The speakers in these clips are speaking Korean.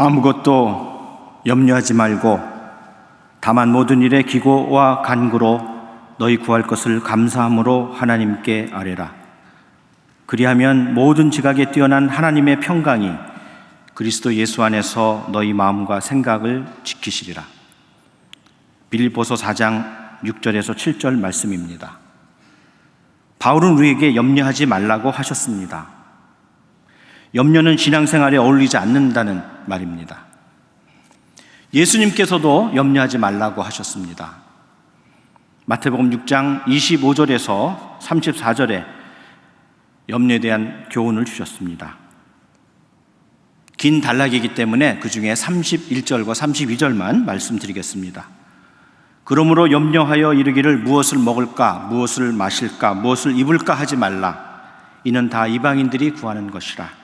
아무것도 염려하지 말고 다만 모든 일에 기고와 간구로 너희 구할 것을 감사함으로 하나님께 아뢰라. 그리하면 모든 지각에 뛰어난 하나님의 평강이 그리스도 예수 안에서 너희 마음과 생각을 지키시리라. 빌립보서 4장 6절에서 7절 말씀입니다. 바울은 우리에게 염려하지 말라고 하셨습니다. 염려는 신앙생활에 어울리지 않는다는 말입니다. 예수님께서도 염려하지 말라고 하셨습니다. 마태복음 6장 25절에서 34절에 염려에 대한 교훈을 주셨습니다. 긴 단락이기 때문에 그 중에 31절과 32절만 말씀드리겠습니다. 그러므로 염려하여 이르기를 무엇을 먹을까, 무엇을 마실까, 무엇을 입을까 하지 말라. 이는 다 이방인들이 구하는 것이라.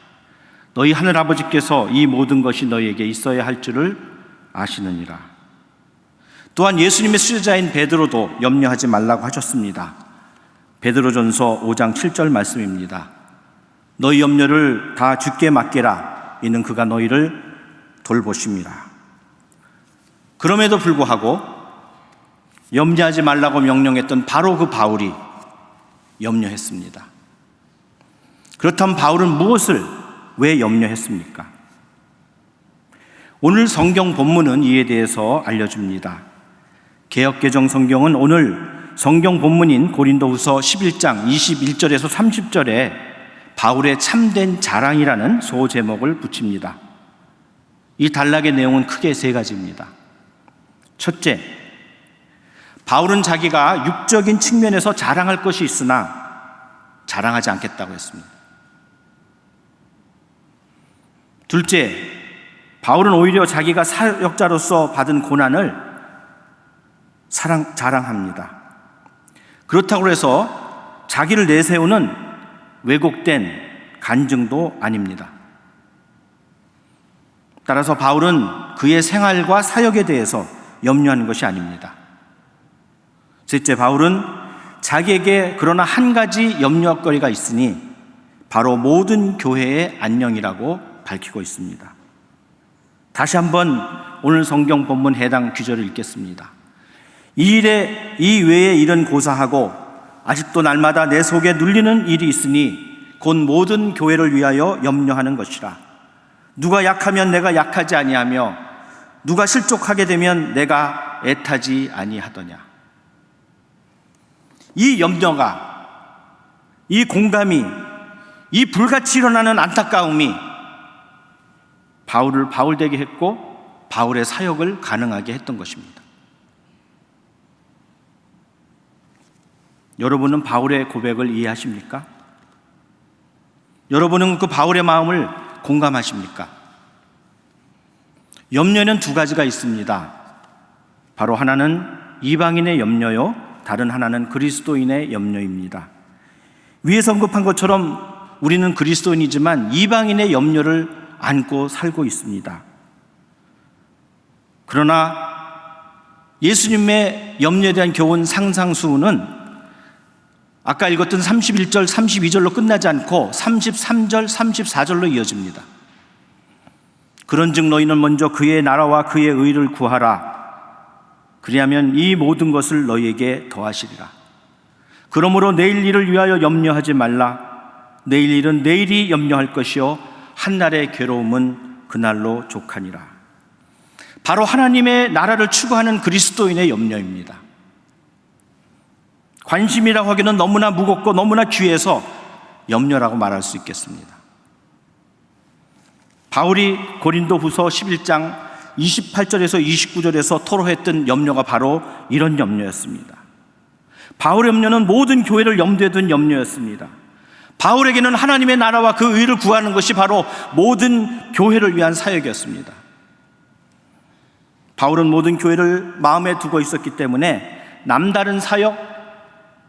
너희 하늘 아버지께서 이 모든 것이 너희에게 있어야 할 줄을 아시느니라. 또한 예수님의 수제자인 베드로도 염려하지 말라고 하셨습니다. 베드로전서 5장 7절 말씀입니다. 너희 염려를 다 주께 맡기라. 이는 그가 너희를 돌보십니다. 그럼에도 불구하고 염려하지 말라고 명령했던 바로 그 바울이 염려했습니다. 그렇다면 바울은 무엇을 왜 염려했습니까? 오늘 성경 본문은 이에 대해서 알려줍니다. 개혁개정 성경은 오늘 성경 본문인 고린도후서 11장 21절에서 30절에 바울의 참된 자랑이라는 소제목을 붙입니다. 이 단락의 내용은 크게 세 가지입니다. 첫째, 바울은 자기가 육적인 측면에서 자랑할 것이 있으나 자랑하지 않겠다고 했습니다. 둘째, 바울은 오히려 자기가 사역자로서 받은 고난을 사랑, 자랑합니다. 그렇다고 해서 자기를 내세우는 왜곡된 간증도 아닙니다. 따라서 바울은 그의 생활과 사역에 대해서 염려하는 것이 아닙니다. 셋째, 바울은 자기에게 그러나 한 가지 염려거리가 있으니 바로 모든 교회의 안녕이라고 밝히고 있습니다. 다시 한번 오늘 성경 본문 해당 규절을 읽겠습니다. 이 일에 이 외에 일은 고사하고 아직도 날마다 내 속에 눌리는 일이 있으니 곧 모든 교회를 위하여 염려하는 것이라. 누가 약하면 내가 약하지 아니하며 누가 실족하게 되면 내가 애타지 아니하더냐. 이 염려가 이 공감이 이 불같이 일어나는 안타까움이 바울을 바울되게 했고 바울의 사역을 가능하게 했던 것입니다. 여러분은 바울의 고백을 이해하십니까? 여러분은 그 바울의 마음을 공감하십니까? 염려는 두 가지가 있습니다. 바로 하나는 이방인의 염려요, 다른 하나는 그리스도인의 염려입니다. 위에서 언급한 것처럼 우리는 그리스도인이지만 이방인의 염려를 안고 살고 있습니다. 그러나 예수님의 염려에 대한 교훈 상상수는 아까 읽었던 31절, 32절로 끝나지 않고 33절, 34절로 이어집니다. 그런 즉 너희는 먼저 그의 나라와 그의 의를 구하라. 그리하면 이 모든 것을 너희에게 더하시리라. 그러므로 내일 일을 위하여 염려하지 말라. 내일 일은 내일이 염려할 것이요 한날의 괴로움은 그날로 족하니라. 바로 하나님의 나라를 추구하는 그리스도인의 염려입니다. 관심이라고 하기는 너무나 무겁고 너무나 귀해서 염려라고 말할 수 있겠습니다. 바울이 고린도 후서 11장 28절에서 29절에서 토로했던 염려가 바로 이런 염려였습니다. 바울의 염려는 모든 교회를 염두에 둔 염려였습니다. 바울에게는 하나님의 나라와 그 의를 구하는 것이 바로 모든 교회를 위한 사역이었습니다. 바울은 모든 교회를 마음에 두고 있었기 때문에 남다른 사역,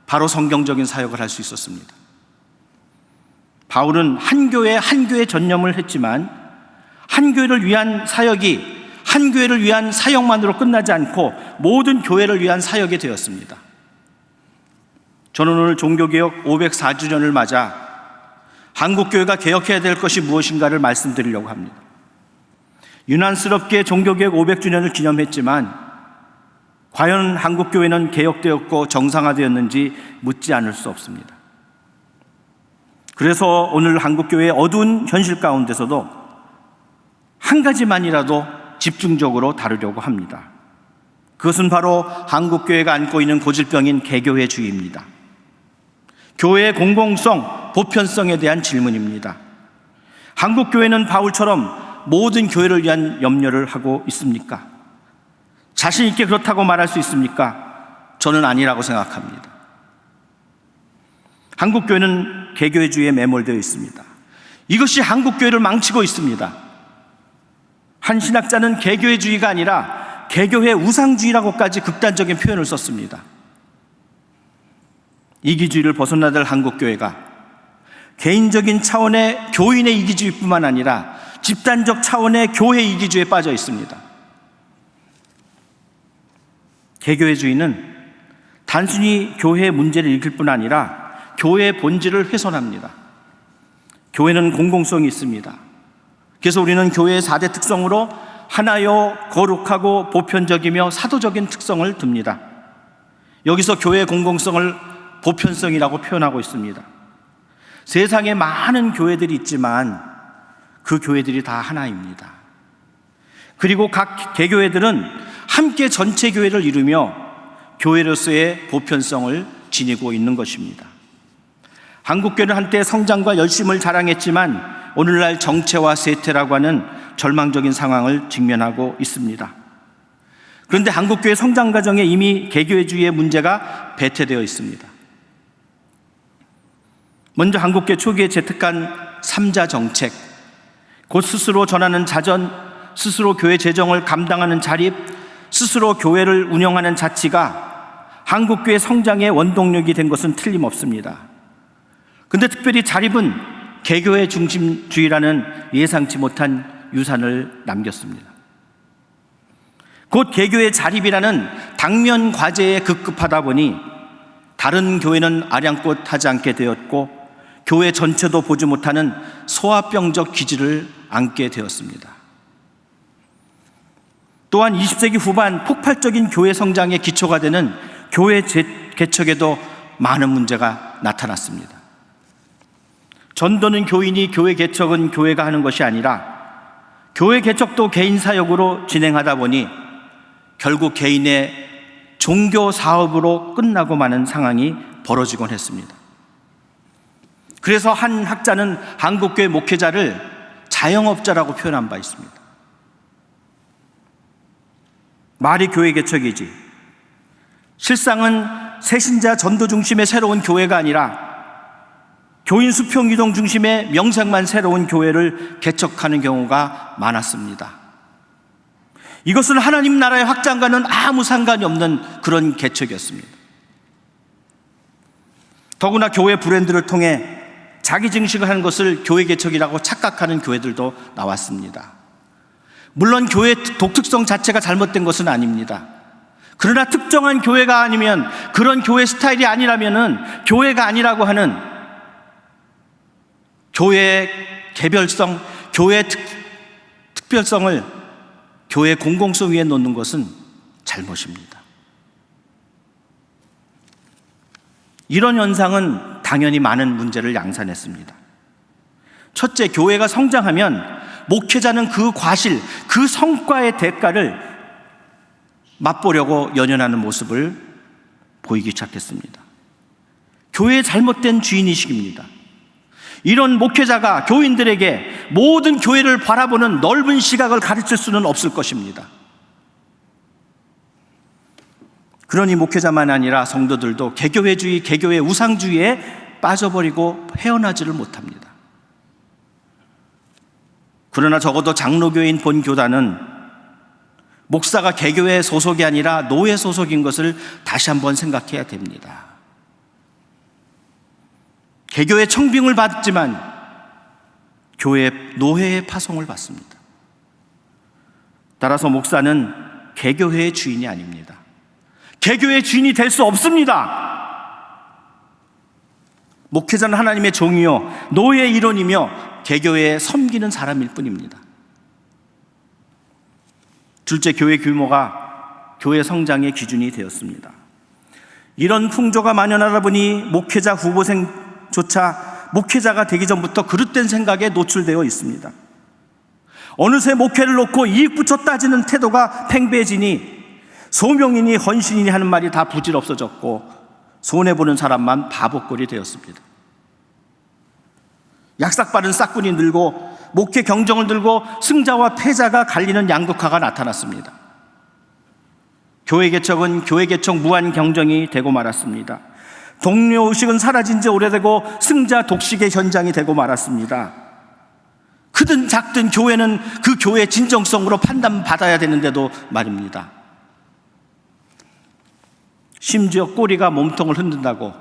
바로 성경적인 사역을 할 수 있었습니다. 바울은 한 교회 한 교회 전념을 했지만 한 교회를 위한 사역이 한 교회를 위한 사역만으로 끝나지 않고 모든 교회를 위한 사역이 되었습니다. 저는 오늘 종교개혁 504주년을 맞아 한국교회가 개혁해야 될 것이 무엇인가를 말씀드리려고 합니다. 유난스럽게 종교개혁 500주년을 기념했지만 과연 한국교회는 개혁되었고 정상화되었는지 묻지 않을 수 없습니다. 그래서 오늘 한국교회의 어두운 현실 가운데서도 한 가지만이라도 집중적으로 다루려고 합니다. 그것은 바로 한국교회가 안고 있는 고질병인 개교회주의입니다. 교회의 공공성, 보편성에 대한 질문입니다. 한국 교회는 바울처럼 모든 교회를 위한 염려를 하고 있습니까? 자신 있게 그렇다고 말할 수 있습니까? 저는 아니라고 생각합니다. 한국 교회는 개교회주의에 매몰되어 있습니다. 이것이 한국 교회를 망치고 있습니다. 한 신학자는 개교회주의가 아니라 개교회 우상주의라고까지 극단적인 표현을 썼습니다. 이기주의를 벗어나들 한국교회가 개인적인 차원의 교인의 이기주의뿐만 아니라 집단적 차원의 교회 이기주의에 빠져 있습니다. 개교회주의는 단순히 교회의 문제를 일으킬 뿐 아니라 교회의 본질을 훼손합니다. 교회는 공공성이 있습니다. 그래서 우리는 교회의 4대 특성으로 하나요, 거룩하고 보편적이며 사도적인 특성을 듭니다. 여기서 교회의 공공성을 보편성이라고 표현하고 있습니다. 세상에 많은 교회들이 있지만 그 교회들이 다 하나입니다. 그리고 각 개교회들은 함께 전체 교회를 이루며 교회로서의 보편성을 지니고 있는 것입니다. 한국교회는 한때 성장과 열심을 자랑했지만 오늘날 정체와 세태라고 하는 절망적인 상황을 직면하고 있습니다. 그런데 한국교회 성장 과정에 이미 개교회주의의 문제가 배태되어 있습니다. 먼저 한국교회 초기에 제특한 삼자 정책, 곧 스스로 전하는 자전, 스스로 교회 재정을 감당하는 자립, 스스로 교회를 운영하는 자치가 한국교회 성장의 원동력이 된 것은 틀림없습니다. 근데 특별히 자립은 개교의 중심주의라는 예상치 못한 유산을 남겼습니다. 곧 개교의 자립이라는 당면 과제에 급급하다 보니 다른 교회는 아량꽃 하지 않게 되었고 교회 전체도 보지 못하는 소아병적 기질을 안게 되었습니다. 또한 20세기 후반 폭발적인 교회 성장의 기초가 되는 교회 개척에도 많은 문제가 나타났습니다. 전도는 교인이 교회 개척은 교회가 하는 것이 아니라 교회 개척도 개인 사역으로 진행하다 보니 결국 개인의 종교 사업으로 끝나고 마는 상황이 벌어지곤 했습니다. 그래서 한 학자는 한국교회 목회자를 자영업자라고 표현한 바 있습니다. 말이 교회 개척이지. 실상은 새신자 전도 중심의 새로운 교회가 아니라 교인 수평 이동 중심의 명색만 새로운 교회를 개척하는 경우가 많았습니다. 이것은 하나님 나라의 확장과는 아무 상관이 없는 그런 개척이었습니다. 더구나 교회 브랜드를 통해 자기 증식을 하는 것을 교회 개척이라고 착각하는 교회들도 나왔습니다. 물론 교회 독특성 자체가 잘못된 것은 아닙니다. 그러나 특정한 교회가 아니면 그런 교회 스타일이 아니라면은 교회가 아니라고 하는 교회의 개별성, 교회의 특, 특별성을 교회 공공성 위에 놓는 것은 잘못입니다. 이런 현상은 당연히 많은 문제를 양산했습니다. 첫째, 교회가 성장하면 목회자는 그 과실, 그 성과의 대가를 맛보려고 연연하는 모습을 보이기 시작했습니다. 교회의 잘못된 주인의식입니다. 이런 목회자가 교인들에게 모든 교회를 바라보는 넓은 시각을 가르칠 수는 없을 것입니다. 그러니 목회자만 아니라 성도들도 개교회주의, 개교회 우상주의에 빠져버리고 헤어나지를 못합니다. 그러나 적어도 장로교인 본 교단은 목사가 개교회 소속이 아니라 노예 소속인 것을 다시 한번 생각해야 됩니다. 개교의 청빙을 받지만 교회 노회의 파송을 받습니다. 따라서 목사는 개교회의 주인이 아닙니다. 개교의 주인이 될 수 없습니다. 목회자는 하나님의 종이요, 노예의 일원이며 개교회에 섬기는 사람일 뿐입니다. 둘째 교회 규모가 교회 성장의 기준이 되었습니다. 이런 풍조가 만연하다 보니 목회자 후보생조차 목회자가 되기 전부터 그릇된 생각에 노출되어 있습니다. 어느새 목회를 놓고 이익부터 따지는 태도가 팽배해지니 소명이니 헌신이니 하는 말이 다 부질없어졌고 손해보는 사람만 바보꼴이 되었습니다. 약삭빠른 싹군이 늘고 목회 경정을 들고 승자와 패자가 갈리는 양극화가 나타났습니다. 교회 개척은 교회 개척 무한 경쟁이 되고 말았습니다. 동료 의식은 사라진 지 오래되고 승자 독식의 현장이 되고 말았습니다. 크든 작든 교회는 그 교회의 진정성으로 판단받아야 되는데도 말입니다. 심지어 꼬리가 몸통을 흔든다고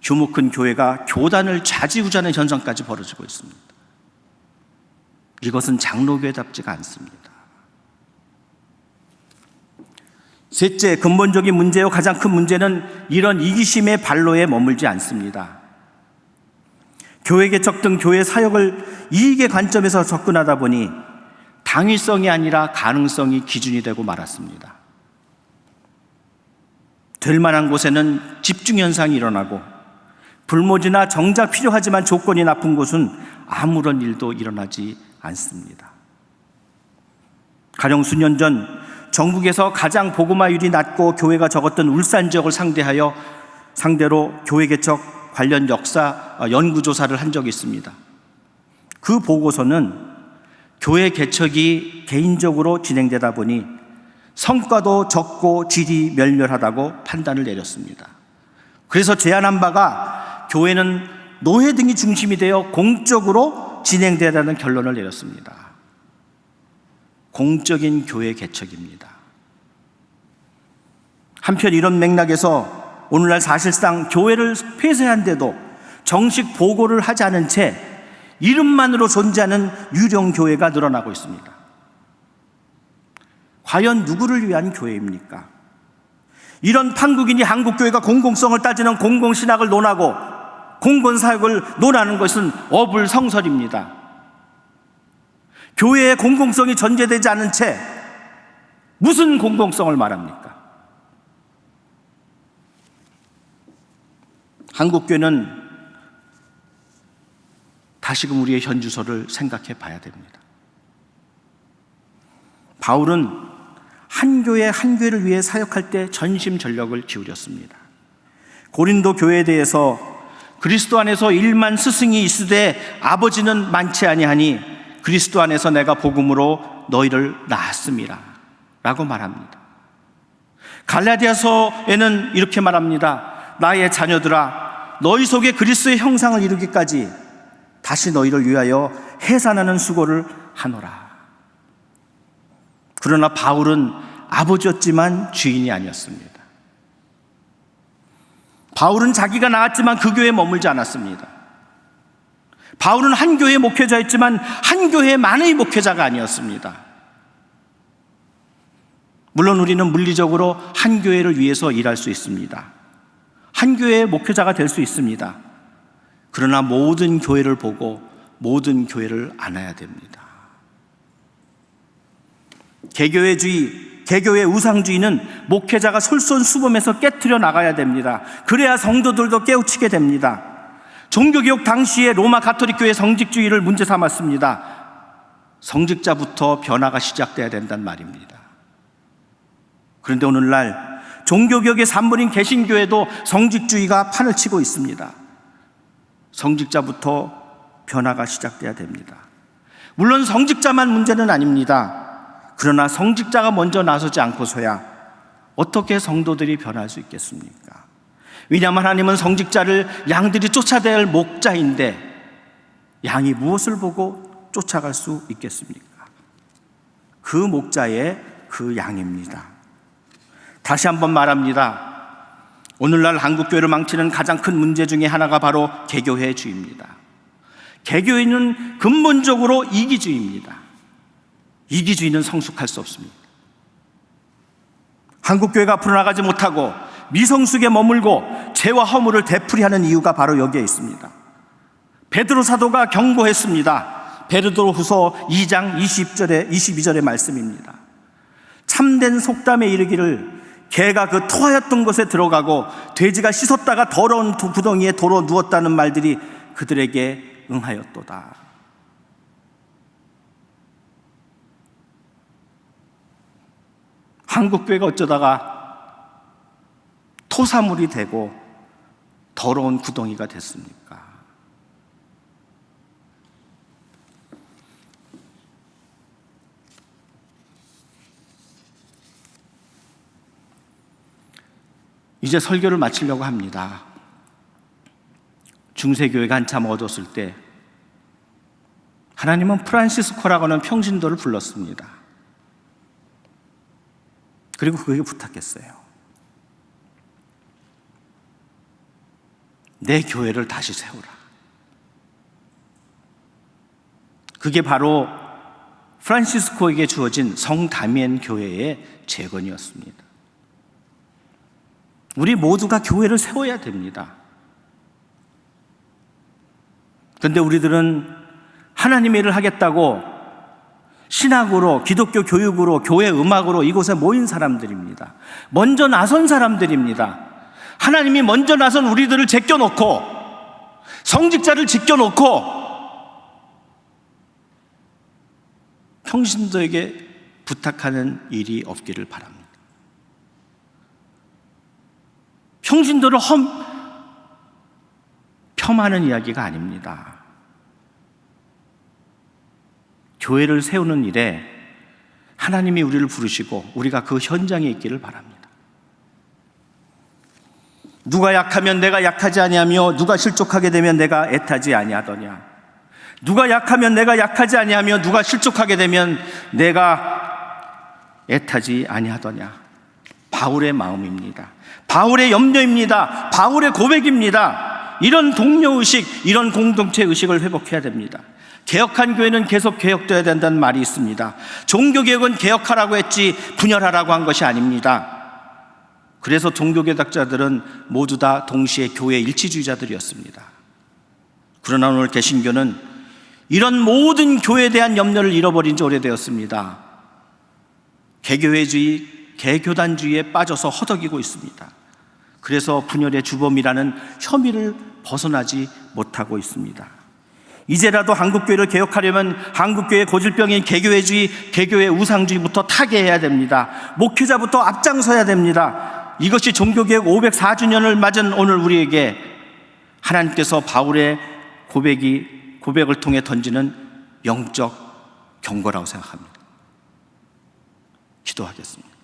규모 큰 교회가 교단을 좌지우지하는 현상까지 벌어지고 있습니다. 이것은 장로교회답지가 않습니다. 셋째, 근본적인 문제요 가장 큰 문제는 이런 이기심의 발로에 머물지 않습니다. 교회 개척 등 교회 사역을 이익의 관점에서 접근하다 보니 당위성이 아니라 가능성이 기준이 되고 말았습니다. 될 만한 곳에는 집중 현상이 일어나고 불모지나 정작 필요하지만 조건이 나쁜 곳은 아무런 일도 일어나지 않습니다. 가령 수년 전 전국에서 가장 복음화율이 낮고 교회가 적었던 울산 지역을 상대하여 상대로 교회 개척 관련 역사 어, 연구 조사를 한 적이 있습니다. 그 보고서는 교회 개척이 개인적으로 진행되다 보니 성과도 적고 질이 멸멸하다고 판단을 내렸습니다. 그래서 제안한 바가 교회는 노예 등이 중심이 되어 공적으로 진행되라는 결론을 내렸습니다. 공적인 교회 개척입니다. 한편 이런 맥락에서 오늘날 사실상 교회를 폐쇄한데도 정식 보고를 하지 않은 채 이름만으로 존재하는 유령 교회가 늘어나고 있습니다. 과연 누구를 위한 교회입니까? 이런 판국인이 한국교회가 공공성을 따지는 공공신학을 논하고 공공사역을 논하는 것은 어불성설입니다. 교회의 공공성이 전제되지 않은 채 무슨 공공성을 말합니까? 한국교회는 다시금 우리의 현주소를 생각해 봐야 됩니다. 바울은 한 교회 한 교회를 위해 사역할 때 전심 전력을 기울였습니다. 고린도 교회에 대해서 그리스도 안에서 일만 스승이 있으되 아버지는 많지 아니하니 그리스도 안에서 내가 복음으로 너희를 낳았음이라 라고 말합니다. 갈라디아서에는 이렇게 말합니다. 나의 자녀들아 너희 속에 그리스도의 형상을 이루기까지 다시 너희를 위하여 해산하는 수고를 하노라. 그러나 바울은 아버지였지만 주인이 아니었습니다. 바울은 자기가 나왔지만 그 교회에 머물지 않았습니다. 바울은 한 교회의 목회자였지만 한 교회만의 목회자가 아니었습니다. 물론 우리는 물리적으로 한 교회를 위해서 일할 수 있습니다. 한 교회의 목회자가 될 수 있습니다. 그러나 모든 교회를 보고 모든 교회를 안아야 됩니다. 개교회주의, 개교의 우상주의는 목회자가 솔선수범해서 깨뜨려 나가야 됩니다. 그래야 성도들도 깨우치게 됩니다. 종교개혁 당시에 로마 가톨릭 교회 성직주의를 문제 삼았습니다. 성직자부터 변화가 시작돼야 된단 말입니다. 그런데 오늘날 종교개혁의 산물인 개신교회도 성직주의가 판을 치고 있습니다. 성직자부터 변화가 시작돼야 됩니다. 물론 성직자만 문제는 아닙니다. 그러나 성직자가 먼저 나서지 않고서야 어떻게 성도들이 변할 수 있겠습니까? 왜냐하면 하나님은 성직자를 양들이 쫓아야 할 목자인데 양이 무엇을 보고 쫓아갈 수 있겠습니까? 그 목자의 그 양입니다. 다시 한번 말합니다. 오늘날 한국교회를 망치는 가장 큰 문제 중에 하나가 바로 개교회주의입니다. 개교회는 근본적으로 이기주의입니다. 이기주의는 성숙할 수 없습니다. 한국교회가 앞으로 나가지 못하고 미성숙에 머물고 죄와 허물을 되풀이하는 이유가 바로 여기에 있습니다. 베드로 사도가 경고했습니다. 베르도후서 2장 20절에 22절의 말씀입니다. 참된 속담에 이르기를 개가 그 토하였던 곳에 들어가고 돼지가 씻었다가 더러운 두 구덩이에 도로 누웠다는 말들이 그들에게 응하였도다. 한국교회가 어쩌다가 토사물이 되고 더러운 구덩이가 됐습니까? 이제 설교를 마치려고 합니다. 중세교회가 한참 얻었을 때 하나님은 프란시스코라고 하는 평신도를 불렀습니다. 그리고 그에게 부탁했어요. 내 교회를 다시 세우라. 그게 바로 프란시스코에게 주어진 성 다미엔 교회의 재건이었습니다. 우리 모두가 교회를 세워야 됩니다. 근데 우리들은 하나님의 일을 하겠다고 신학으로, 기독교 교육으로, 교회 음악으로 이곳에 모인 사람들입니다. 먼저 나선 사람들입니다. 하나님이 먼저 나선 우리들을 제껴놓고, 성직자를 지켜놓고, 평신도에게 부탁하는 일이 없기를 바랍니다. 평신도를 험, 폄하는 이야기가 아닙니다. 교회를 세우는 일에 하나님이 우리를 부르시고 우리가 그 현장에 있기를 바랍니다. 누가 약하면 내가 약하지 아니하며 누가 실족하게 되면 내가 애타지 아니하더냐. 누가 약하면 내가 약하지 아니하며 누가 실족하게 되면 내가 애타지 아니하더냐. 바울의 마음입니다. 바울의 염려입니다. 바울의 고백입니다. 이런 동료 의식, 이런 공동체 의식을 회복해야 됩니다. 개혁한 교회는 계속 개혁되어야 된다는 말이 있습니다. 종교개혁은 개혁하라고 했지 분열하라고 한 것이 아닙니다. 그래서 종교개혁자들은 모두 다 동시에 교회 일치주의자들이었습니다. 그러나 오늘 개신교는 이런 모든 교회에 대한 염려를 잃어버린 지 오래되었습니다. 개교회주의, 개교단주의에 빠져서 허덕이고 있습니다. 그래서 분열의 주범이라는 혐의를 벗어나지 못하고 있습니다. 이제라도 한국교회를 개혁하려면 한국교회 고질병인 개교회주의, 개교회 우상주의부터 타개해야 됩니다. 목회자부터 앞장서야 됩니다. 이것이 종교개혁 504주년을 맞은 오늘 우리에게 하나님께서 바울의 고백이 고백을 통해 던지는 영적 경고라고 생각합니다. 기도하겠습니다.